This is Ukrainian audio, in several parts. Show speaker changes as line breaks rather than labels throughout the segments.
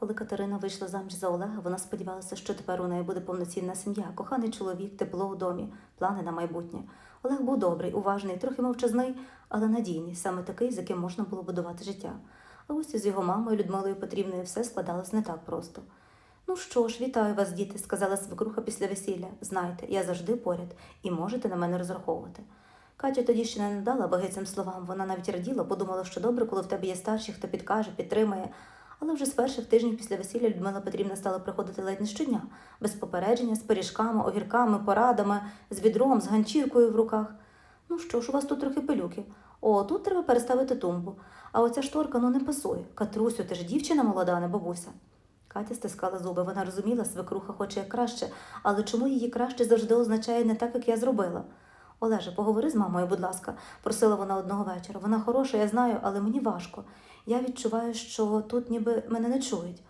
Коли Катерина вийшла заміж за Олега, вона сподівалася, що тепер у неї буде повноцінна сім'я, коханий чоловік, тепло у домі, плани на майбутнє. Олег був добрий, уважний, трохи мовчазний, але надійний, саме такий, з яким можна було будувати життя. А ось із його мамою Людмилою Потрібною все складалось не так просто. Ну що ж, вітаю вас, діти, сказала свекруха після весілля. Знайте, я завжди поряд і можете на мене розраховувати. Катя тоді ще не надала ваги цим словам. Вона навіть раділа, подумала, що добре, коли в тебе є старші, хто підкаже, підтримає. Але вже з перших тижнів після весілля Людмила Петрівна стала приходити ледь не щодня, без попередження, з пиріжками, огірками, порадами, з відром, з ганчіркою в руках. Ну що ж, у вас тут трохи пилюки. О, тут треба переставити тумбу. А оця шторка ну не пасує. Катрусю, ти ж дівчина молода, не бабуся. Катя стискала зуби. Вона розуміла, свекруха хоче як краще, але чому її краще завжди означає не так, як я зробила? Олеже, поговори з мамою, будь ласка, просила вона одного вечора. Вона хороша, я знаю, але мені важко. Я відчуваю, що тут ніби мене не чують.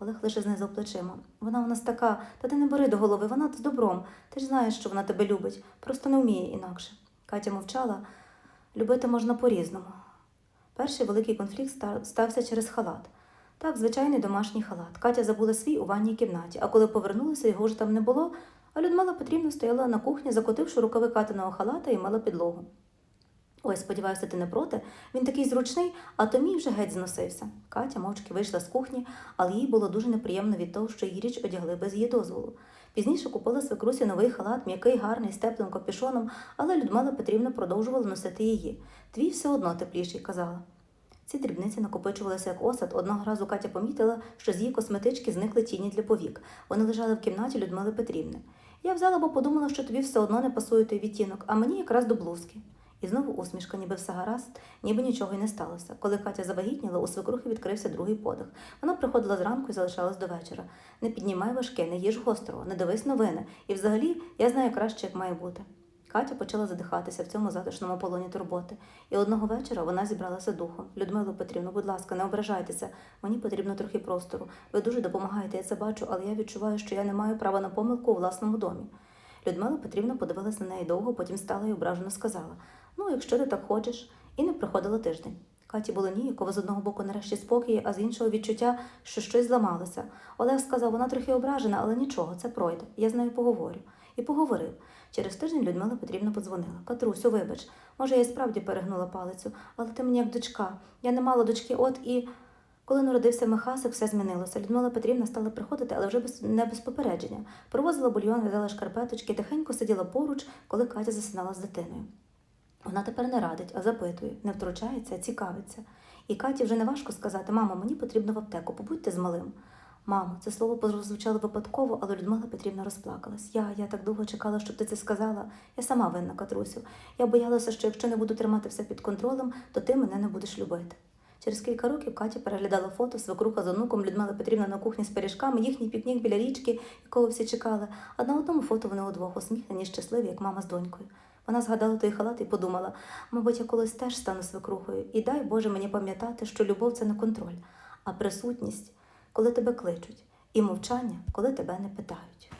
Олег лише знизав плечима. Вона у нас така, та ти не бери до голови, вона з добром. Ти ж знаєш, що вона тебе любить, просто не вміє інакше. Катя мовчала. Любити можна по-різному. Перший великий конфлікт стався через халат. Так, звичайний домашній халат. Катя забула свій у ванній кімнаті, а коли повернулася, його вже там не було, а Людмила Петрівна стояла на кухні, закотивши рукави Катиного халата і мила підлогу. Ой, сподіваюся, ти не проти. Він такий зручний, а то мій вже геть зносився. Катя мовчки вийшла з кухні, але їй було дуже неприємно від того, що її річ одягли без її дозволу. Пізніше купила свекрусі новий халат, м'який, гарний, з теплим капюшоном, але Людмила Петрівна продовжувала носити її. Твій все одно тепліший, казала. Ці дрібниці накопичувалися як осад. Одного разу Катя помітила, що з її косметички зникли тіні для повік. Вони лежали в кімнаті Людмили Петрівни. Я взяла, бо подумала, що тобі все одно не пасує той відтінок, а мені якраз до блузки. І знову усмішка, ніби все гаразд, ніби нічого й не сталося. Коли Катя завагітніла, у свекрухи відкрився другий подих. Вона приходила зранку і залишалась до вечора. Не піднімай важке, не їж гострого, не дивись новини. І взагалі я знаю краще, як має бути. Катя почала задихатися в цьому затишному полоні турботи. І одного вечора вона зібралася духом. Людмило Петрівно, будь ласка, не ображайтеся. Мені потрібно трохи простору. Ви дуже допомагаєте, я це бачу, але я відчуваю, що я не маю права на помилку у власному домі. Людмила Петрівна подивилась на неї довго, потім стала і ображено сказала: Ну, якщо ти так хочеш, і не приходила тиждень. Каті було ніяково з одного боку нарешті спокій, а з іншого відчуття, що щось зламалося. Олег сказав, вона трохи ображена, але нічого, це пройде. Я з нею поговорю. І поговорив. Через тиждень Людмила Петрівна подзвонила. Катрусю, вибач, може, я справді перегнула палицю, але ти мені як дочка. Я не мала дочки, от і. Коли народився Михасик, все змінилося. Людмила Петрівна стала приходити, але вже без, не без попередження. Привозила бульйон, в'язала шкарпеточки, тихенько сиділа поруч, коли Катя засинала з дитиною. Вона тепер не радить, а запитує, не втручається, а цікавиться. І Каті вже не важко сказати, мамо, мені потрібно в аптеку, побудьте з малим. Мамо, це слово прозвучало випадково, але Людмила Петрівна розплакалась. Я, я так довго чекала, щоб ти це сказала. Я сама винна, Катрусю. Я боялася, що якщо не буду тримати все під контролем, то ти мене не будеш любити. Через кілька років Катя переглядала фото свекруха з онуком Людмила Петрівна на кухні з пиріжками, їхній пікнік біля річки, якого всі чекали. А на одному фото вони удвох усміхнені, щасливі, як мама з донькою. Вона згадала той халат і подумала, мабуть, я колись теж стану свекрухою, і дай Боже мені пам'ятати, що любов це не контроль, а присутність, коли тебе кличуть, і мовчання, коли тебе не питають.